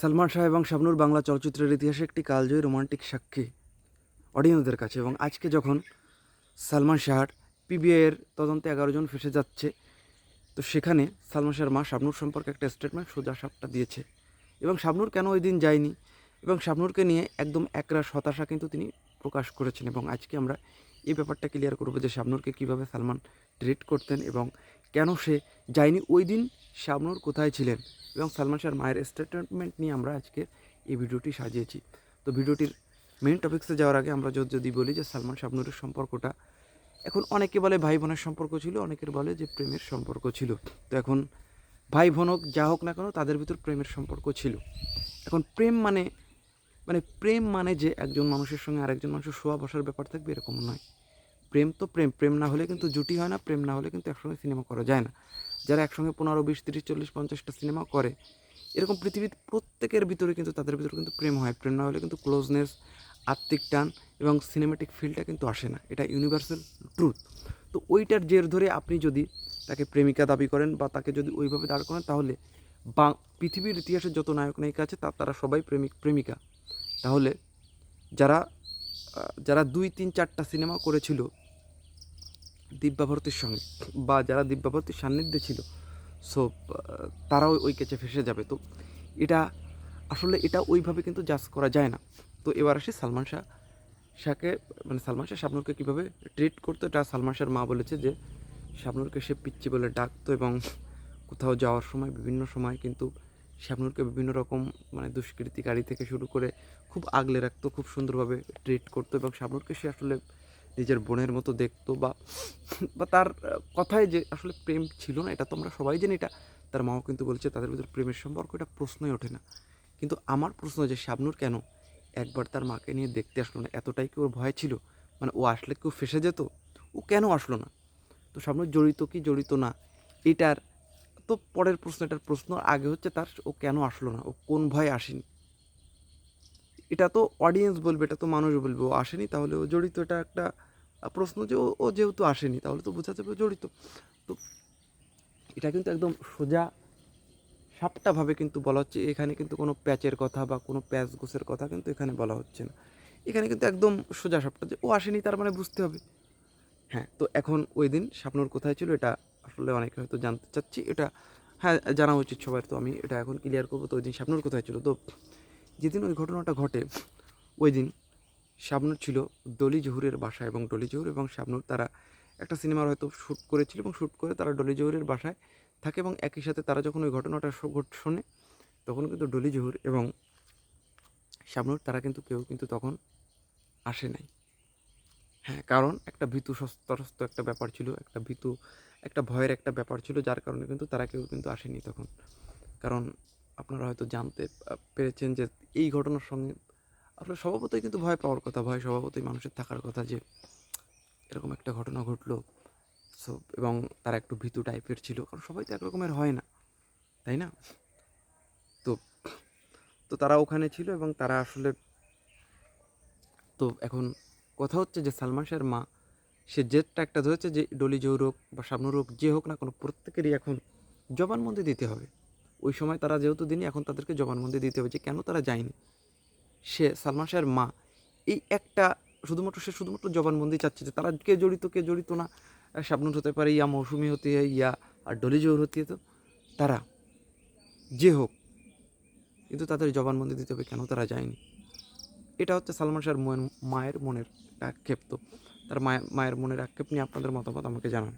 সালমান শাহ এবং শাবনুর বাংলা চলচ্চিত্রের ইতিহাসে একটি কালজয়ী রোমান্টিক সাক্ষী অডিয়েন্সদের কাছে এবং আজকে যখন সালমান শাহর পিবিআইয়ের তদন্তে এগারো জন ফেসে যাচ্ছে, তো সেখানে সালমান শাহর মা শাবনুর সম্পর্কে একটা স্টেটমেন্ট সোজা সাপটা দিয়েছে। এবং শাবনুর কেন ওই দিন যায়নি? এবং শাবনুরকে নিয়ে একদম একরাশ হতাশা কিন্তু তিনি প্রকাশ করেছেন এবং আজকে আমরা এই ব্যাপারটা ক্লিয়ার করব যে শাবনুরকে কীভাবে সালমান ট্রিট করতেন এবং কেন সে যায়নি? ওই দিন শাবনুর কোথায় ছিলেন? এবং সালমান শাহর মায়ের স্টেটমেন্ট নিয়ে আমরা আজকে এই ভিডিওটি সাজিয়েছি। তো ভিডিওটির মেন টপিক্সে যাওয়ার আগে আমরা যদি- যদি বলি যে সালমান শাবনুরের সম্পর্কটা, এখন অনেকে বলে ভাই বোনের সম্পর্ক ছিল, অনেকের বলে যে প্রেমের সম্পর্ক ছিল। তো এখন ভাই বোন হোক, যা হোক না কেন, তাদের ভিতর প্রেমের সম্পর্ক ছিল। এখন প্রেম মানে মানে প্রেম মানে যে একজন মানুষের সঙ্গে আরেকজন মানুষের শোয়া বসার ব্যাপার থাকবে এরকম নয়। প্রেম তো প্রেম প্রেম না হলে কিন্তু জুটি হয় না, প্রেম না হলে কিন্তু একসঙ্গে সিনেমা করা যায় না। যারা একসঙ্গে পনেরো, বিশ, তিরিশ, চল্লিশ, পঞ্চাশটা সিনেমা করে, এরকম পৃথিবীর প্রত্যেকের ভিতরে কিন্তু তাদের ভিতরে কিন্তু প্রেম হয়। প্রেম না হলে কিন্তু ক্লোজনেস আত্মিক টান এবং সিনেমেটিক ফিলটা কিন্তু আসে না। এটা ইউনিভার্সাল ট্রুথ তো ওইটার জের ধরে আপনি যদি তাকে প্রেমিকা দাবি করেন বা তাকে যদি ওইভাবে দাঁড় করেন, তাহলে বা পৃথিবীর ইতিহাসে যত নায়ক, নায়িকা আছে, তা, তারা সবাই প্রেমিক, প্রেমিকা। তাহলে যারা যারা দুই, তিন, চারটা সিনেমা করেছিল দিব্যাভারতীর সঙ্গে, বা যারা দিব্যাভারতীর সান্নিধ্যে ছিল সো তারাও ওই কেচে ফেসে যাবে। তো এটা আসলে এটা ওইভাবে কিন্তু জাজ করা যায় না। তো এবার আসি সালমান শাহ, শাহকে মানে সালমান শাহ শাবনুরকে কীভাবে ট্রিট করতো, এটা সালমান শাহর মা বলেছে যে, শাবনুরকে সে পিচ্ছি বলে ডাকতো এবং কোথাও যাওয়ার সময়, বিভিন্ন সময় কিন্তু শাবনুরকে বিভিন্ন রকম মানে দুষ্কৃতিকারী থেকে শুরু করে খুব আগলে রাখতো, খুব সুন্দরভাবে ট্রিট করতো এবং শাবনুরকে সে আসলে নিজের বোনের মতো দেখতো বা বা তার কথায় যে আসলে প্রেম ছিল না, এটা তো আমরা সবাই জানি, এটা তার মাও কিন্তু বলছে তাদের ভিতরে প্রেমের সম্পর্ক, এটা প্রশ্নই ওঠে না। কিন্তু আমার প্রশ্ন যে শাবনুর কেন একবার তার মাকে নিয়ে দেখতে আসলো না? এতটাই কি ওর ভয় ছিল? মানে ও আসলে কেউ ফেসে যেত? ও কেন আসলো না? তো শাবনুর, জড়িত কি জড়িত না? এটার তো পরের প্রশ্ন, এটার প্রশ্ন আগে হচ্ছে তার ও কেন আসলো না? ও কোন ভয়ে আসেনি? এটা তো অডিয়েন্স বলবে, এটা তো মানুষ বলবে, ও আসেনি, তাহলে ও জড়িত, এটা একটা প্রশ্ন যে ও- যেহেতু আসেনি, তাহলে তো বোঝা যাবে জড়িত। তো এটা কিন্তু একদম সোজা সাপটাভাবে কিন্তু বলা হচ্ছে, এখানে কিন্তু কোনো প্যাচের কথা বা কোনো প্যাচ গোছের কথা কিন্তু এখানে বলা হচ্ছে না। এখানে কিন্তু একদম সোজা সাপটা যে ও আসেনি, তার মানে বুঝতে হবে। হ্যাঁ তো এখন ওই দিন স্বপ্নর কোথায় ছিল, এটা আসলে অনেকে হয়তো জানতে চাচ্ছি, এটা হ্যাঁ জানা উচিত সবার, তো আমি এটা এখন ক্লিয়ার করব, তো ওই দিন স্বপ্নর কোথায় ছিল, তো যেদিন ওই ঘটনাটা ঘটে, ওই দিন শাবনুর ছিল ডলি জহুরের বাসায় এবং ডলি জহুর এবং শাবনুর তারা একটা সিনেমার হয়তো শ্যুট করেছিল এবং শ্যুট করে তারা ডলি জহুরের বাসায় থাকে এবং একই সাথে তারা যখন ওই ঘটনাটা শোনে, তখন কিন্তু ডলি জহুর এবং শাবনুর তারা কিন্তু কেউ কিন্তু তখন আসে নাই। হ্যাঁ কারণ একটা ভীতু সস্তরস্ত একটা ব্যাপার ছিল, একটা ভীতু, একটা ভয়ের একটা ব্যাপার ছিল, যার কারণে কিন্তু তারা কেউ কিন্তু আসেনি তখন। কারণ আপনারা হয়তো জানতে পেরেছেন যে এই ঘটনার সঙ্গে আপনার স্বভাবতই কিন্তু ভয় পাওয়ার কথা, ভয় স্বভাবতই মানুষের থাকার কথা যে এরকম একটা ঘটনা ঘটলো। সো এবং তারা একটু ভীতু টাইপের ছিল, কারণ সবাই তো একরকমের হয় না, তাই না? তো তো তারা ওখানে ছিল এবং তারা আসলে তো এখন কথা হচ্ছে যে সালমান শাহের মা, সে জেদটা একটা ধরেছে যে ডলি জৌর হোক বা শাবনুর যে হোক না কোনো প্রত্যেকেরই এখন জবানবন্দি দিতে হবে। ওই সময় তারা যেহেতু দিনই, এখন তাদেরকে জবানবন্দি দিতে হবে যে কেন তারা যায়নি? সে সালমান শাহের মা। এই একটা শুধুমাত্র, সে শুধুমাত্র জবানবন্দি চাচ্ছে যে, তারা কে জড়িত কে জড়িত না? শাবনুর হতে পারে, ইয়া মৌসুমি হতে, ইয়া আর ডলি জৌর হতে তো তারা। যে হোক, কিন্তু তাদের জবানবন্দি দিতে হবে, কেন তারা যায়নি? এটা হচ্ছে সালমান শাহর মায়ের মনের আক্ষেপ তো। তার মায়ের মায়ের মনের আক্ষেপ নিয়ে আপনাদের মতামত আমাকে জানান।